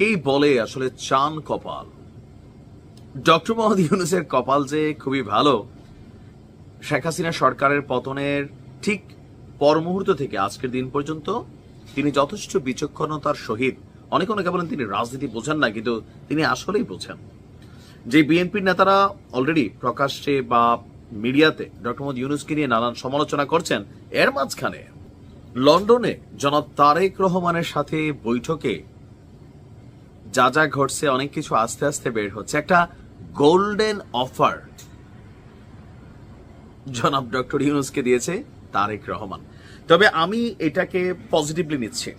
এই বলে আসলে চান কপাল। ডক্টর মোহাম্মদ ইউনুসের কপাল যে খুবই ভালো, শেখ হাসিনা সরকারের পতনের ঠিক পর মুহূর্ত থেকে আজকের দিন পর্যন্ত তিনি যথেষ্ট বিচক্ষণতার সহিত, অনেক অনেকে বলেন তিনি রাজনীতি বোঝেন না, কিন্তু তিনি আসলেই বোঝেন। যে বিএনপির নেতারা অলরেডি প্রকাশ্যে বা মিডিয়াতে ডক্টর মোহাম্মদ ইউনুসকে নিয়ে নানান সমালোচনা করছেন, এর মাঝখানে লন্ডনে জনাব তারেক রহমানের সাথে বৈঠকে যা যা ঘটছে, অনেক কিছু আস্তে আস্তে বের হচ্ছে। একটা গোল্ডেন অফার জনাব ডক্টর ইউনুসকে দিয়েছে তারেক রহমান। তবে আমি এটাকে পজিটিভলি নিচ্ছি।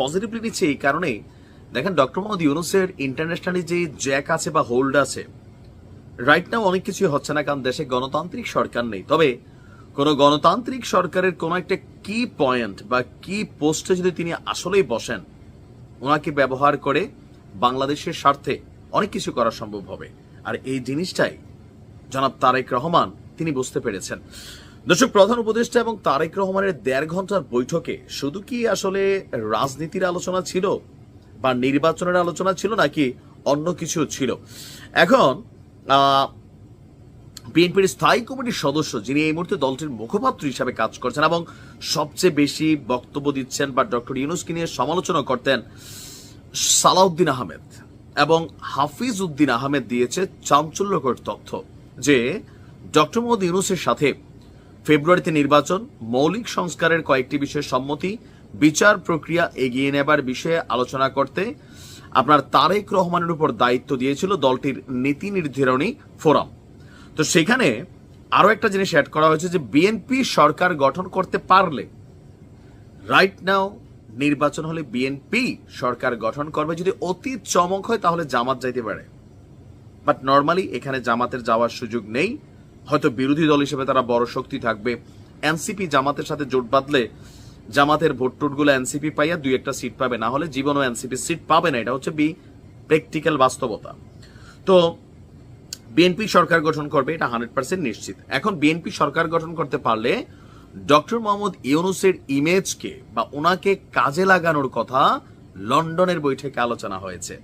পজিটিভলি নিচ্ছি এই কারণেই, দেখেন, ডক্টর মোহাম্মদ ইউনুসের ইন্টারন্যাশনালি যে জ্যাক আছে বা হোল্ড আছে রাইট নাও অনেক কিছুই হচ্ছে না, কারণ দেশে গণতান্ত্রিক সরকার নেই। তবে কোন গণতান্ত্রিক সরকারের কোন একটা কি পয়েন্ট বা কি পোস্টে যদি তিনি আসলেই বসেন, ওনাকে ব্যবহার করে বাংলাদেশের স্বার্থে অনেক কিছু করা সম্ভব হবে। আর এই জিনিসটাই জনাব তারেক রহমান তিনি বুঝতে পেরেছেন। দর্শক, প্রধান উপদেষ্টা এবং তারেক রহমানের দেড় ঘণ্টার বৈঠকে শুধু কি আসলে রাজনীতির আলোচনা ছিল বা নির্বাচনের আলোচনা ছিল নাকি অন্য কিছু ছিল? এখন বিএনপির স্থায়ী কমিটির সদস্য যিনি এই মুহূর্তে দলটির মুখপাত্র হিসাবে কাজ করছেন এবং সবচেয়ে বেশি বক্তব্য দিচ্ছেন বা ডক্টর ইউনুসকে নিয়ে সমালোচনা করতেন সালাউদ্দিন আহমেদ এবং হাফিজ উদ্দিন আহমেদ দিয়েছে চাঞ্চল্যকর তথ্য যে ডক্টর মোহাম্মদ ইউনুসের সাথে ফেব্রুয়ারিতে নির্বাচন, মৌলিক সংস্কারের কয়েকটি বিষয়ে সম্মতি, বিচার প্রক্রিয়া এগিয়ে নেবার বিষয়ে আলোচনা করতে আপনার তারেক রহমানের উপর দায়িত্ব দিয়েছিল দলটির নীতি নির্ধারণী ফোরাম। তো সেখানে আরও একটা জিনিস অ্যাড করা হয়েছে যে বিএনপি সরকার গঠন করতে পারলে রাইট নাও নির্বাচন হলে বিএনপি সরকার গঠন করবে। যদি অতি চমক হয়, তাহলে জামাত যাইতে পারে। বাট নর্মালি এখানে জামাতের যাওয়ার সুযোগ নেই। হয়তো বিরোধী দল হিসেবে তারা বড় শক্তি থাকবে। এনসিপি জামাতের সাথে জোট বাঁধলে জামাতের ভোট টোটগুলো এনসিপি পাইয়া দুই একটা সিট পাবে। না হলে জীবনও এনসিপি সিট পাবে না। এটা হচ্ছে বি প্র্যাকটিক্যাল বাস্তবতা। তো বিএনপি সরকার গঠন করবে, এটা হান্ড্রেড পার্সেন্ট নিশ্চিত। এখন বিএনপি সরকার গঠন করতে পারলে ডক্টর মোহাম্মদ ইউনুসের ইমেজকে বা ওনাকে কাজে লাগানোর কথা লন্ডনের বৈঠকে আলোচনা হয়েছে।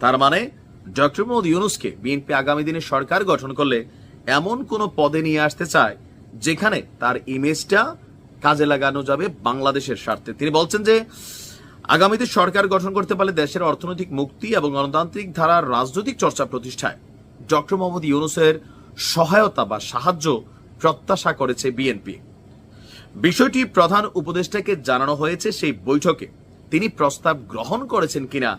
তার মানে ডক্টর মোহাম্মদ ইউনুসকে বিএনপি আগামী দিনে সরকার গঠন করলে এমন কোন পদে নিয়ে আসতে চায় যেখানে তার ইমেজটা কাজে লাগানো যাবে বাংলাদেশের স্বার্থে। তিনি বলছেন যে, আগামীতে সরকার গঠন করতে পারলে দেশের অর্থনৈতিক মুক্তি এবং গণতান্ত্রিক ধারার রাজনৈতিক চর্চা প্রতিষ্ঠায় ডক্টর মোহাম্মদ ইউনুসের সহায়তা বা সাহায্য প্রত্যাশা করেছে বিএনপি। বিষয়টি প্রধান উপদেষ্টাকে জানানো হয়েছে সেই বৈঠকে। তিনি প্রস্তাব গ্রহণ করেছেন কিনা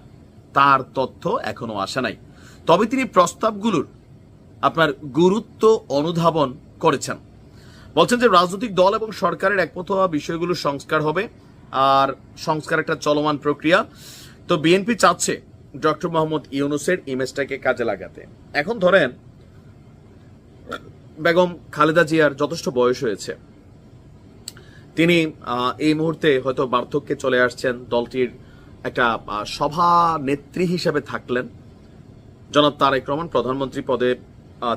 তার তথ্য এখনও আসা নাই। তবে তিনি প্রস্তাবগুলোর আপনার গুরুত্ব অনুধাবন করেছেন। বলছেন যে রাজনৈতিক দল এবং সরকারের একমত হওয়া বিষয়গুলো সংস্কার হবে আর সংস্কার একটা চলমান প্রক্রিয়া। তো বিএনপি চাচ্ছে ডক্টর মোহাম্মদ ইউনুসের ইমেজটাকে কাজে লাগাতে। এখন ধরেন, বেগম খালেদা জিয়ার যথেষ্ট বয়স হয়েছে। তিনি এই মুহূর্তে হয়তো বার্ধক্যে চলে আসছেন, দলটির একটা সভা নেত্রী হিসেবে থাকলেন। জনাব তারেক রহমান প্রধানমন্ত্রী পদে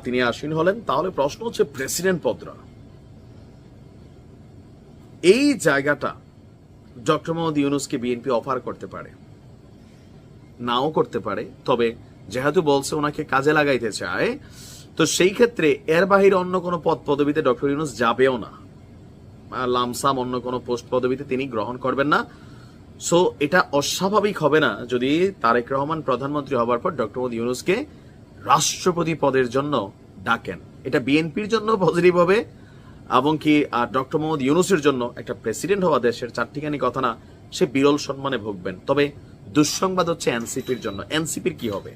তিনি আসীন হলেন। তাহলে প্রশ্ন হচ্ছে প্রেসিডেন্ট পদরা। এই জায়গাটা ডক্টর মোহাম্মদ ইউনুসকে বিএনপি অফার করতে পারে, নাও করতে পারে, তবে যেহেতু বলছে ওনাকে কাজে লাগাইতে চায়, তো সেই ক্ষেত্রে এর বাহিরে অন্য কোনো পদ পদবিতে ডক্টর ইউনুস যাবেও না। লামসাম অন্য কোনো পোস্ট পদবিতে তিনি গ্রহণ করবেন না। সো এটা অস্বাভাবিক হবে না যদি তারেক রহমান প্রধানমন্ত্রী হবার পর ডক্টর মোহাম্মদ ইউনুসকে রাষ্ট্রপতি পদের জন্য ডাকেন। এটা বিএনপির জন্য পজিটিভ হবে এবং কি ডক্টর মোহাম্মদ ইউনুসের জন্য একটা প্রেসিডেন্ট হওয়া দেশের চারটিখানি কথা না, সে বিরল সম্মানে ভুগবেন। তবে দুঃসংবাদ হচ্ছে এনসিপির জন্য। এনসিপির কি হবে?